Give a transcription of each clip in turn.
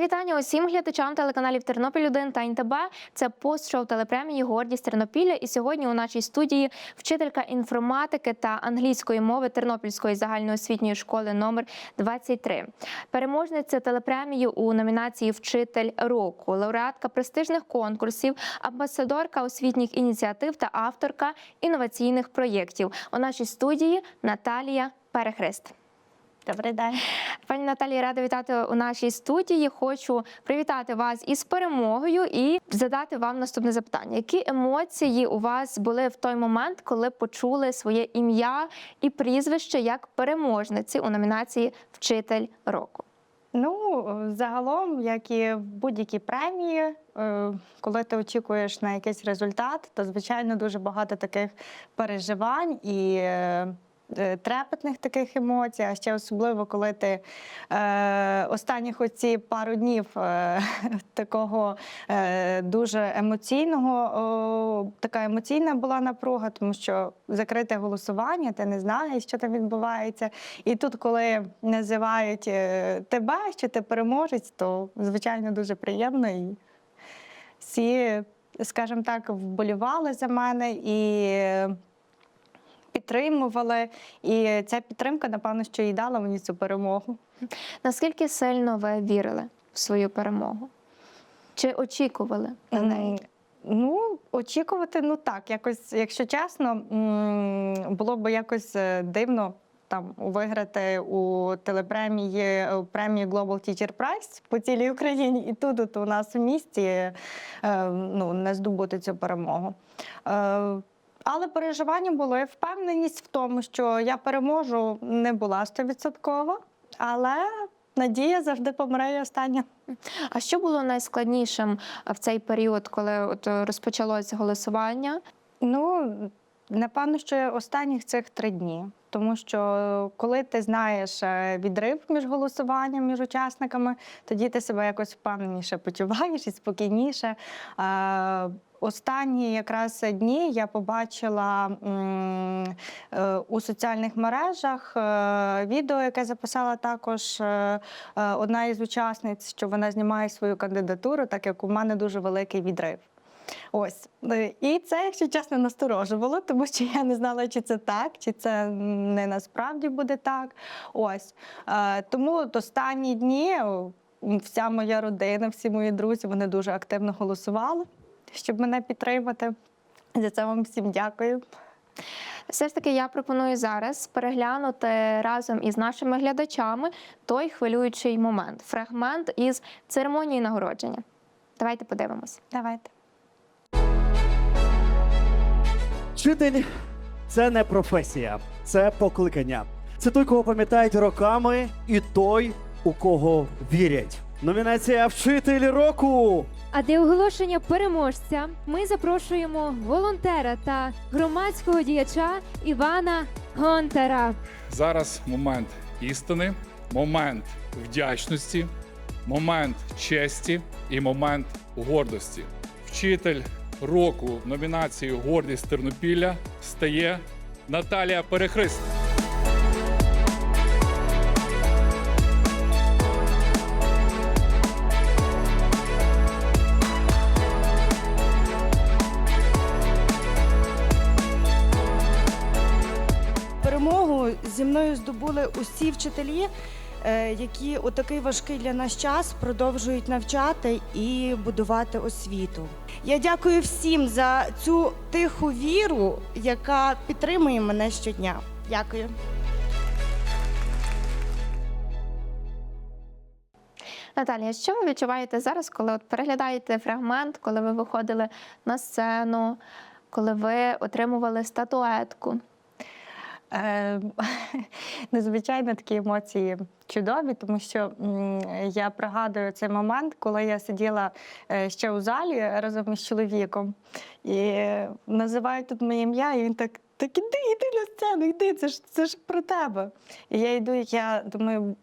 Вітання усім глядачам телеканалів Тернопіль 1 та НТБ. Це пост-шоу телепремії Гордість Тернопілля. І сьогодні у нашій студії вчителька інформатики та англійської мови Тернопільської загальноосвітньої школи номер 23. Переможниця телепремії у номінації Вчитель року, лауреатка престижних конкурсів, амбасадорка освітніх ініціатив та авторка інноваційних проєктів. У нашій студії Наталія Перехрест. Добрий день. Пані Наталія, рада вітати у нашій студії. Хочу привітати вас із перемогою і задати вам наступне запитання: які емоції у вас були в той момент, коли почули своє ім'я і прізвище як переможниці у номінації Вчитель року? Ну, загалом, як і в будь-якій премії, е, коли ти очікуєш на якийсь результат, то звичайно дуже багато таких переживань і. Е, е, Трепетних таких емоцій, а ще особливо, коли ти е, останніх оці пару днів е, такого е, дуже емоційного, о, така емоційна була напруга, тому що закрите голосування, ти не знаєш, що там відбувається. І тут, коли називають е, тебе, що ти переможець, то звичайно дуже приємно. І всі, скажімо так, вболівали за мене і підтримували. І ця підтримка, напевно, що і дала мені цю перемогу. Наскільки сильно ви вірили в свою перемогу? Чи очікували на неї? Ну, очікувати, ну так, якось, якщо чесно, було б якось е, дивно там виграти у телепремії е, премію Global Teacher Prize по цілій Україні, і тут от у нас в місті е, ну, не здобути цю перемогу. Е, але переживання були, впевненість в тому, що я переможу, не була стовідсоткова, але надія завжди помре остання. А що було найскладнішим в цей період, коли от е, розпочалося голосування? Ну, напевно, що останніх цих три дні. Тому що коли ти знаєш е, відрив між голосуванням між учасниками, тоді ти себе якось впевненіше почуваєш і спокійніше. Останні якраз дні я побачила е, у соціальних мережах е, відео, яке записала також е, одна із учасниць, що вона знімає свою кандидатуру, так як у мене дуже великий відрив. Ось і це, якщо чесно, насторожувало, тому що я не знала, чи це так, чи це не насправді буде так. Ось тому останні дні вся моя родина, всі мої друзі, вони дуже активно голосували, щоб мене підтримати. За це вам всім дякую. Все ж таки, я пропоную зараз переглянути разом із нашими глядачами той хвилюючий момент, фрагмент із церемонії нагородження. Давайте подивимось. Давайте. Вчитель це не професія, це покликання. Це той, кого пам'ятають роками, і той, у кого вірять. Номінація Вчитель року. А для оголошення переможця ми запрошуємо волонтера та громадського діяча Івана Гонтара. Зараз момент істини, момент вдячності, момент честі і момент гордості. Вчитель року номінації Гордість Тернопілля стає Наталія Перехрист. Зі мною здобули усі вчителі, е, які у такий важкий для нас час продовжують навчати і будувати освіту. Я дякую всім за цю тиху віру, яка підтримує мене щодня. Дякую. Наталія, що ви відчуваєте зараз, коли от переглядаєте фрагмент, коли ви виходили на сцену, коли ви отримували статуетку? Е, Незвичайно такі емоції чудові, тому що я пригадую цей момент, коли я сиділа е, ще у залі разом із чоловіком і називають тут моє ім'я, і він так. Так іди, іди на сцену, йди, це ж це ж про тебе. І я йду, я думаю,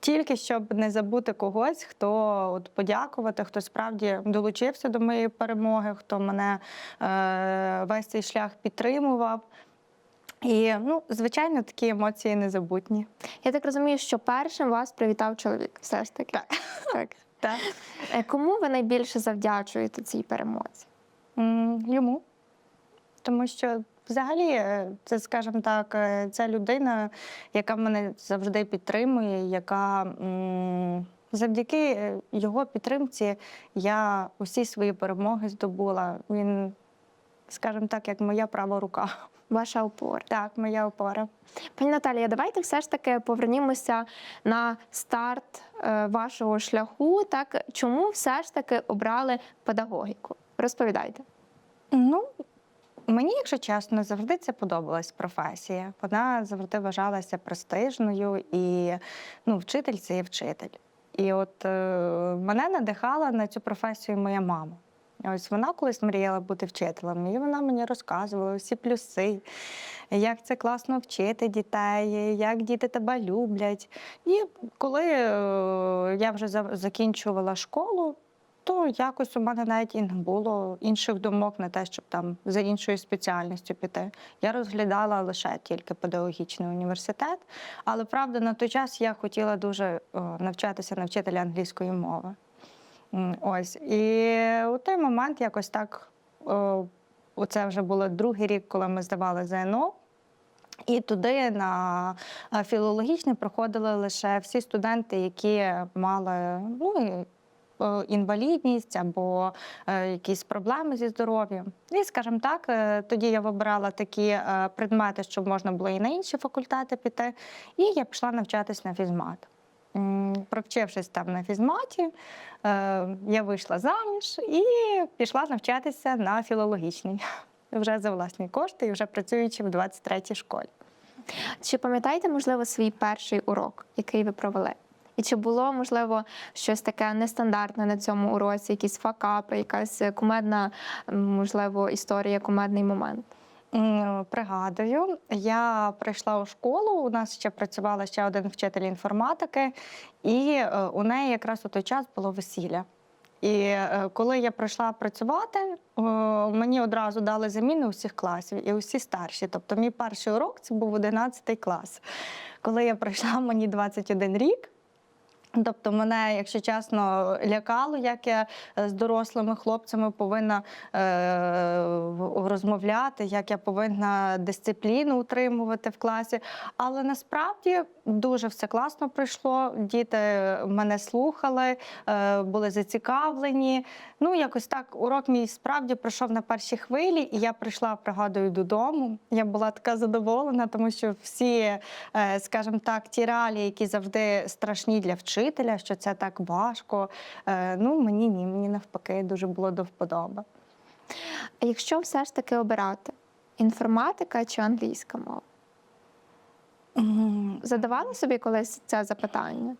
тільки щоб не забути когось, хто от подякувати, хто справді долучився до моєї перемоги, хто мене е, весь цей шлях підтримував. І, ну, звичайно, такі емоції незабутні. Я так розумію, що першим вас привітав чоловік. Все ж таки. Так. так. Так. Е, Кому ви найбільше завдячуєте цій перемозі? Йому. Тому що взагалі, е, це, скажімо так, це людина, яка мене завжди підтримує, яка завдяки е, його підтримці я усі свої перемоги здобула. Він, скажімо так, як моя права рука. Ваша опора. Так, моя опора. Пані Наталія, давайте все ж таки повернімося на старт е, вашого шляху. Так чому все ж таки обрали педагогіку? Розповідайте. Ну, мені, якщо чесно, завжди це подобалась професія. Вона завжди вважалася престижною, і ну, вчитель це є вчитель. І от е, мене надихала на цю професію моя мама. Ось вона колись мріяла бути вчителем, і вона мені розказувала всі плюси, як це класно вчити дітей, як діти тебе люблять. І коли е, я вже закінчувала школу, то якось у мене навіть і не було інших думок на те, щоб там за іншою спеціальністю піти. Я розглядала лише тільки педагогічний університет, але правда на той час я хотіла дуже навчатися на вчителя англійської мови. Ось. І у той момент якось так, оце вже було другий рік, коли ми здавали ЗНО. І туди на е, філологічний проходили лише всі студенти, які мали ну, інвалідність або е, якісь проблеми зі здоров'ям. І, скажімо так, е, тоді я вибирала такі предмети, щоб можна було і на інші факультети піти. І я пішла навчатись на фізмат. Провчившись там на фізматі, е, я вийшла заміж і пішла навчатися на філологічний. Вже за власні кошти і вже працюючи в 23-й школі. Чи пам'ятаєте, можливо, свій перший урок, який ви провели? І чи було, можливо, щось таке нестандартне на цьому уроці, якісь факапи, якась кумедна, можливо, історія, кумедний момент? Пригадую, я прийшла у школу. У нас ще працювала ще один вчитель інформатики, і е, у неї якраз у той час було весілля. І е, коли я прийшла працювати, мені одразу дали заміни усіх класів і усі старші. Тобто, мій перший урок це був 11 клас. Коли я прийшла, мені 21 рік. Тобто мене, якщо чесно, лякало, як я е, з дорослими хлопцями повинна е, розмовляти, як я повинна дисципліну утримувати в класі. Але насправді дуже все класно пройшло. Діти мене слухали, е, були зацікавлені. Ну, якось так, урок мій справді пройшов на першій хвилі, і я прийшла, пригадую, додому. Я була така задоволена, тому що всі, е, скажімо так, ті реалії, які завжди страшні для вчителя, що це так важко. е, Ну, мені ні, мені навпаки дуже було до вподоби. А якщо все ж таки обирати інформатика чи англійська мова? Задавали собі колись це запитання?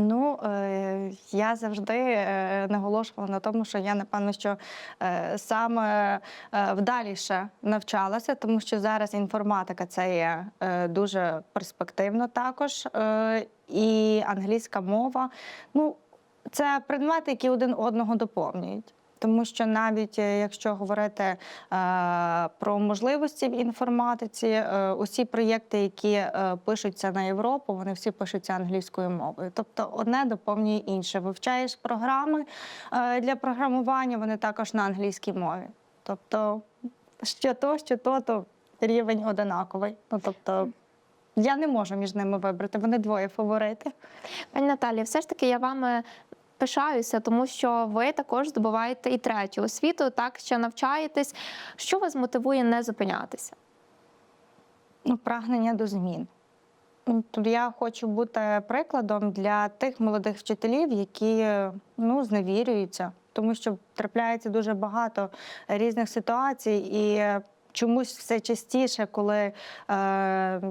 Ну, е, я завжди е, наголошувала на тому, що я, напевно, що е, саме вдаліше навчалася, тому що зараз інформатика це є дуже перспективно також. І англійська мова. Ну, це предмети, які один одного доповнюють. Тому що навіть е, якщо говорити е, про можливості в інформатиці, е, усі проєкти, які пишуться на Європу, вони всі пишуться англійською мовою. Тобто одне доповнює інше. Вивчаєш програми для програмування, вони також на англійській мові. Тобто, що то, що то, то рівень одинаковий. Ну тобто. Я не можу між ними вибрати, вони двоє фаворити. Пані Наталія, все ж таки я вами пишаюся, тому що ви також здобуваєте і третю освіту, так ще навчаєтесь. Що вас мотивує не зупинятися? Ну, прагнення до змін. Я хочу бути прикладом для тих молодих вчителів, які ну, зневірюються, тому що трапляється дуже багато різних ситуацій, і чомусь все частіше, коли е,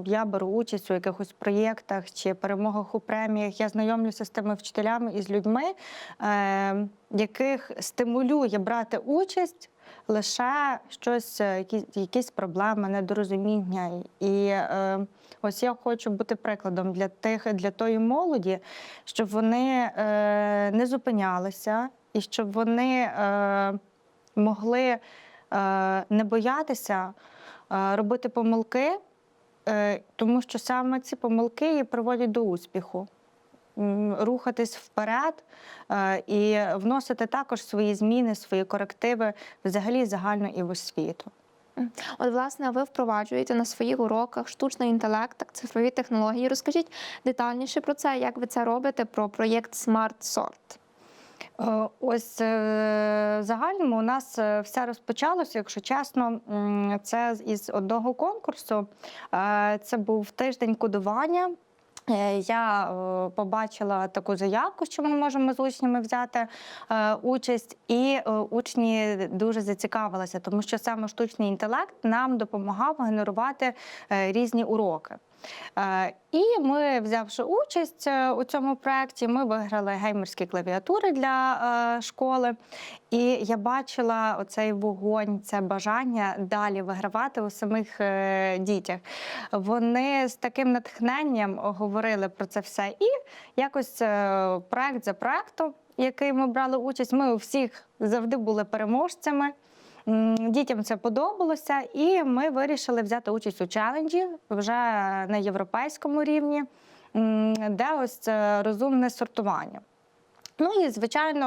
я беру участь у якихось проєктах чи перемогах у преміях, я знайомлюся з тими вчителями і з людьми, е, яких стимулює брати участь лише щось, е, якісь, якісь проблеми, недорозуміння. І е, ось я хочу бути прикладом для тих, для тої молоді, щоб вони е, не зупинялися і щоб вони е, могли не боятися е, робити помилки, е, тому що саме ці помилки і приводять до успіху. рухатись вперед е, і вносити також свої зміни, свої корективи взагалі загально і в освіту. От, власне, ви впроваджуєте на своїх уроках штучний інтелект, цифрові технології. Розкажіть детальніше про це, як ви це робите, про проєкт Smart Sort. Е, Ось е, загальному у нас е, все розпочалося, якщо чесно, це із одного конкурсу. Це був тиждень кодування. Я побачила таку заявку, що ми можемо з учнями взяти участь, і учні дуже зацікавилися, тому що саме штучний інтелект нам допомагав генерувати різні уроки. Е, І ми, взявши участь е, у цьому проєкті, ми виграли геймерські клавіатури для е, школи. І я бачила оцей вогонь, це бажання далі вигравати у самих дітях. Вони з таким натхненням говорили про це все. І якось проект за проектом, який ми брали участь, ми у всіх завжди були переможцями. Дітям це подобалося, і ми вирішили взяти участь у челенджі вже на європейському рівні, де ось це розумне сортування. Ну і звичайно,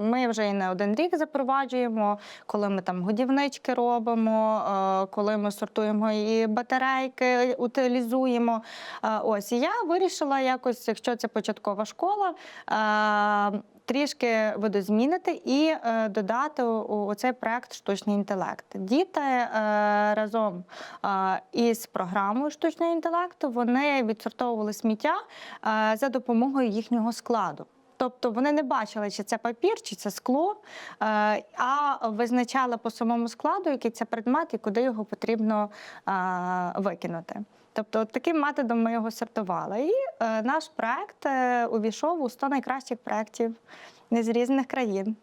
е, ми вже і не один рік запроваджуємо, коли ми там годівнички робимо, е, коли ми сортуємо і батарейки, утилізуємо. Е, Ось і я вирішила якось, якщо це початкова школа. Трішки видозмінити і е, додати у, цей проект штучний інтелект. Діти е, разом е, із програмою штучного інтелекту вони відсортовували сміття за допомогою їхнього складу. Тобто вони не бачили, чи це папір, чи це скло, а визначали по самому складу, який це предмет і куди його потрібно викинути. Тобто, таким методом ми його сортували. І е, наш проект е, увійшов у 100 найкращих проєктів з різних країн.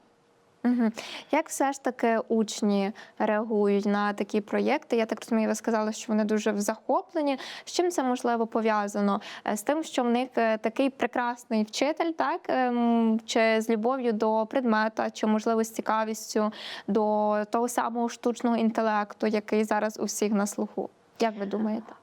Угу. Як все ж таки учні реагують на такі проєкти? Я так розумію, ви сказали, що вони дуже в захопленні. З чим це можливо пов'язано? Е, З тим, що в них е, такий прекрасний вчитель, так Ем, чи з любов'ю до предмета, чи можливо з цікавістю до того самого штучного інтелекту, який зараз у всіх на слуху? Як ви думаєте?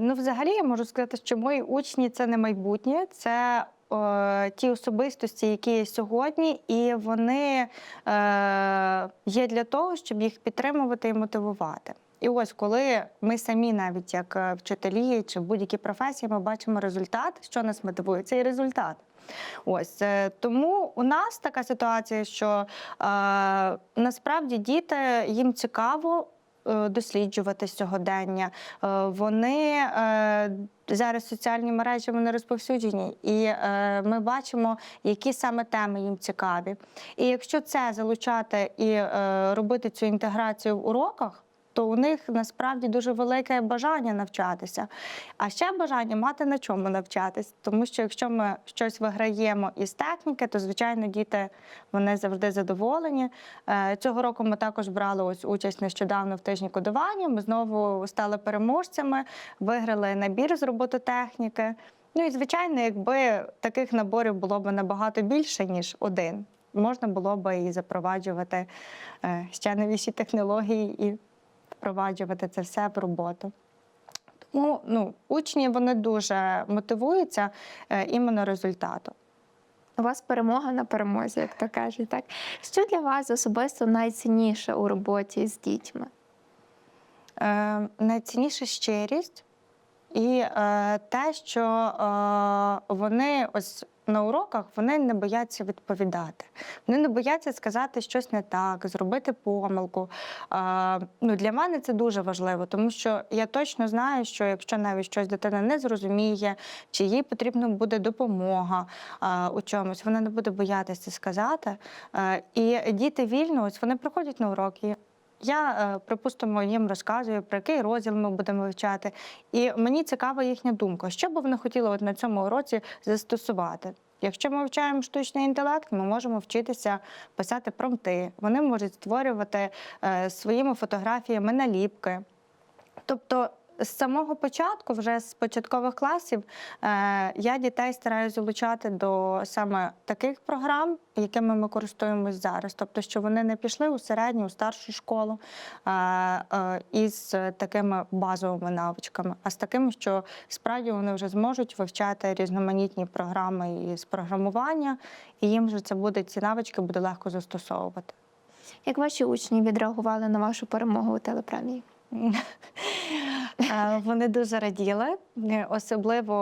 Ну, взагалі, я можу сказати, що мої учні це не майбутнє, це е, ті особистості, які є сьогодні, і вони е, є для того, щоб їх підтримувати і мотивувати. І ось коли ми самі, навіть як е, вчителі чи в будь-якій професії, ми бачимо результат, що нас мотивує, це і результат. Ось е, тому у нас така ситуація, що е, насправді діти їм цікаво досліджувати сьогодення. Е, Вони е, зараз соціальні мережі вони розповсюджені, і е, ми бачимо, які саме теми їм цікаві. І якщо це залучати і е, робити цю інтеграцію в уроках. То у них насправді дуже велике бажання навчатися, а ще бажання мати на чому навчатись. Тому що якщо ми щось виграємо із техніки, то звичайно діти вони завжди задоволені. Е, Цього року ми також брали ось участь нещодавно в тижні кодування. Ми знову стали переможцями, виграли набір з робототехніки. Ну і звичайно, якби таких наборів було б набагато більше, ніж один, можна було б і запроваджувати е, ще новіші технології і впроваджувати це все в роботу. Тому ну, учні вони дуже мотивуються е, іменно результатом. У вас перемога на перемозі, як то кажуть. Так що для вас особисто найцінніше у роботі з дітьми? Е, найцінніше щирість і е, те, що е, вони ось на уроках вони не бояться відповідати. Вони не бояться сказати щось не так, зробити помилку. Е, ну, для мене це дуже важливо, тому що я точно знаю, що якщо навіть щось дитина не зрозуміє, чи їй потрібна буде допомога е, у чомусь, вона не буде боятися сказати. Е, і діти вільно, ось вони приходять на уроки. Я, е, припустимо, їм розказую, про який розділ ми будемо вивчати. І мені цікава їхня думка, що би вони хотіли от на цьому уроці застосувати. Якщо ми вивчаємо штучний інтелект, ми можемо вчитися писати промти. Вони можуть створювати е, своїми фотографіями наліпки. Тобто з самого початку, вже з початкових класів, е, я дітей стараюся залучати до саме таких програм, якими ми користуємось зараз. Тобто, що вони не пішли у середню, у старшу школу е, із такими базовими навичками, а з такими, що справді вони вже зможуть вивчати різноманітні програми із програмування, і їм вже це буде ці навички буде легко застосовувати. Як ваші учні відреагували на вашу перемогу у телепремії? Е, Вони дуже раділи, Е, особливо.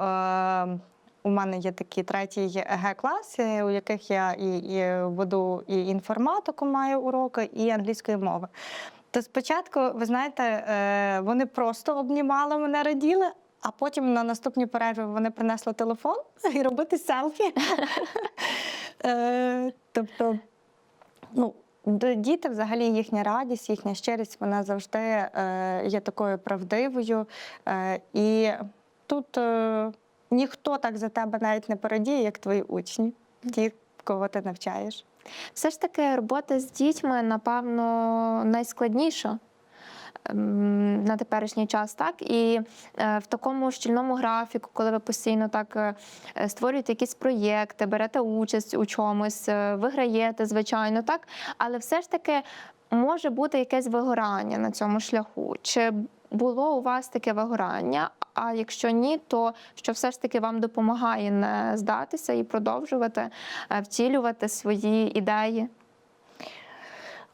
е, У мене є такі третій Г-клас, у яких я і, і веду і інформатику маю уроки, і англійської мови. То спочатку, ви знаєте, вони просто обнімали мене, раділи, а потім на наступній перерві вони принесли телефон і робити селфі. Тобто, ну, Діти, взагалі, їхня радість, їхня щирість, вона завжди е, є такою правдивою. Е, і тут е, ніхто так за тебе навіть не порадіє, як твої учні, ті, кого ти навчаєш. Все ж таки, робота з дітьми, напевно, найскладніша. На теперішній час, так і е, в такому щільному графіку, коли ви постійно так е, е, створюєте якісь проєкти, берете участь у чомусь, виграєте, звичайно, так, але все ж таки може бути якесь вигорання на цьому шляху. Чи було у вас таке вигорання? А якщо ні, то що все ж таки вам допомагає не здатися і продовжувати втілювати свої ідеї?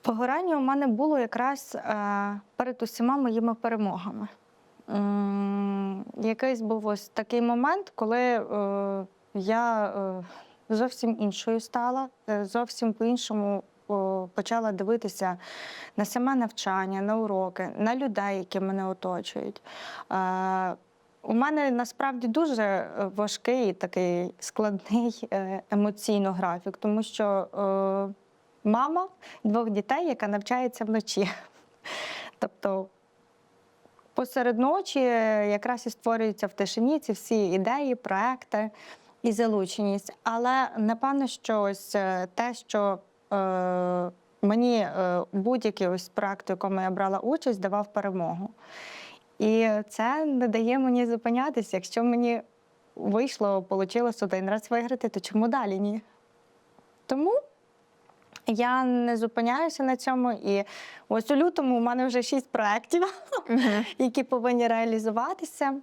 Погорання у мене було якраз е, перед усіма моїми перемогами. Якийсь був ось такий момент, коли е, я е, зовсім іншою стала, зовсім по-іншому почала дивитися на саме навчання, на уроки, на людей, які мене оточують. У мене насправді дуже важкий такий складний емоційно графік, тому що мама двох дітей, яка навчається вночі. Тобто посеред ночі якраз і створюються в тишині ці всі ідеї, проекти і залученість. Але напевно, що ось е, те, що е, мені е, будь-який ось проект, в якому я брала участь, давав перемогу. І це не дає мені зупинятися. Якщо мені вийшло, вийшло один раз виграти, то чому далі ні? Тому я не зупиняюся на цьому. І ось у лютому у мене вже шість проєктів, які повинні реалізуватися.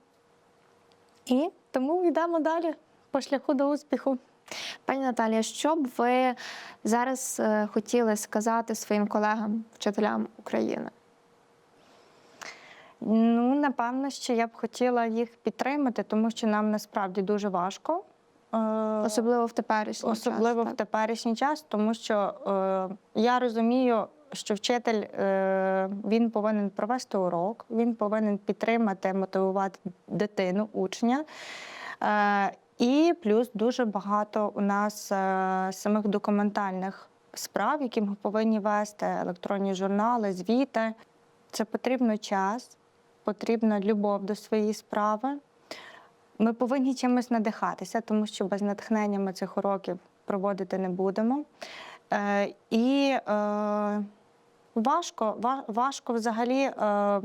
І тому йдемо далі по шляху до успіху. Пані Наталія, що б ви зараз е, хотіли сказати своїм колегам, вчителям України? Ну, напевно, що я б хотіла їх підтримати, тому що нам насправді дуже важко. Е, Особливо в теперішній Особливо час, в теперішній час, тому що е, я розумію, що вчитель е, він повинен провести урок, він повинен підтримати, мотивувати дитину, учня. Е, і плюс дуже багато у нас е, самих документальних справ, які ми повинні вести, електронні журнали, звіти. Це потрібно час, потрібна любов до своєї справи. Ми повинні чимось надихатися, тому що без натхнення ми цих уроків проводити не будемо. Е, і е, важко, ва- важко взагалі е,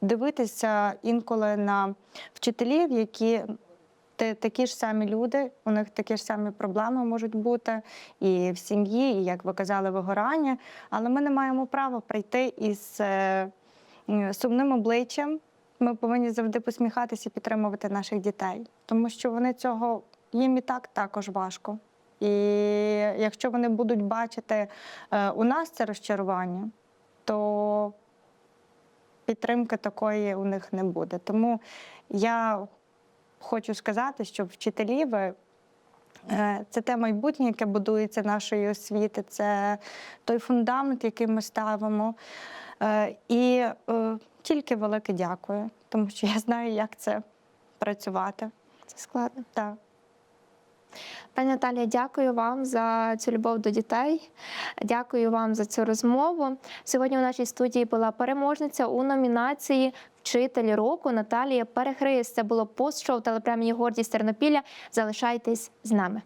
дивитися інколи на вчителів, які такі ж самі люди, у них такі ж самі проблеми можуть бути і в сім'ї, і, як ви казали, вигорання. Але ми не маємо права прийти із е, сумним обличчям. Ми повинні завжди посміхатися і підтримувати наших дітей, тому що вони цього їм і так також важко. І якщо вони будуть бачити е, у нас це розчарування, то підтримки такої у них не буде. Тому я хочу сказати, що вчителі ви е, це те майбутнє, яке будується нашої освіти, це той фундамент, який ми ставимо. Е, І е, тільки велике дякую, тому що я знаю, як це працювати. Це складно. Так. Пані Наталія, дякую вам за цю любов до дітей. Дякую вам за цю розмову. Сьогодні у нашій студії була переможниця у номінації Вчитель року Наталія Перехрист. Це було пост-шоу телепремії Гордість Тернопілля. Залишайтесь з нами.